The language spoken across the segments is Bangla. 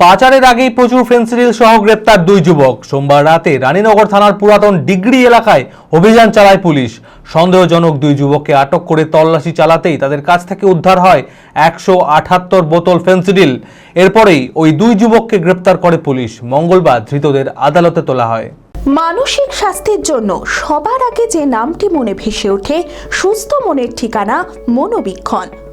পাচারের আগেই প্রচুর ফেন্সিডিল সহ গ্রেপ্তার দুই যুবক। সোমবার রাতে রানীনগর থানার পুরাতন ডিগ্রি এলাকায় অভিযান চালায় পুলিশ। সন্দেহজনক দুই যুবককে আটক করে তল্লাশি চালাতেই তাদের কাছ থেকে উদ্ধার হয় একশো আঠাত্তর বোতল ফেন্সিডিল। এরপরেই ওই দুই যুবককে গ্রেপ্তার করে পুলিশ। মঙ্গলবার ধৃতদের আদালতে তোলা হয়। মানসিক স্বাস্থ্যের জন্য সবার আগে যে নামটি মনে ভেসে ওঠে, সুস্থ মনের ঠিকানা মনোবীক্ষণ।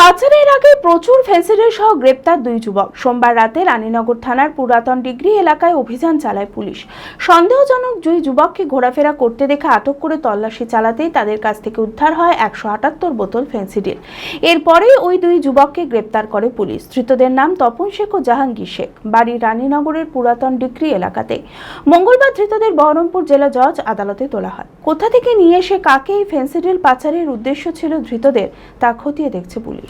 পাচারের আগে প্রচুর ফেন্সিডিল সহ গ্রেপ্তার দুই যুবক। সোমবার রাতে রানীনগর থানার পুরাতন ডিগ্রি এলাকায় অভিযান চালায় পুলিশ। সন্দেহজনক দুই যুবককে ঘোরাফেরা করতে দেখে আটক করে তল্লাশি চালাতেই তাদের কাছ থেকে উদ্ধার হয় একশো আটাত্তর বোতল ফেন্সিডিল এরপরেই ওই দুই যুবককে গ্রেপ্তার করে পুলিশ। ধৃতদের নাম তপন শেখ ও জাহাঙ্গীর শেখ। বাড়ি রানীনগরের পুরাতন ডিগ্রি এলাকাতে। মঙ্গলবার ধৃতদের বহরমপুর জেলা জজ আদালতে তোলা হয়। কোথা থেকে নিয়ে এসে কাকে এই ফেন্সিডিল পাচারের উদ্দেশ্য ছিল ধৃতদের, তা খতিয়ে দেখছে পুলিশ।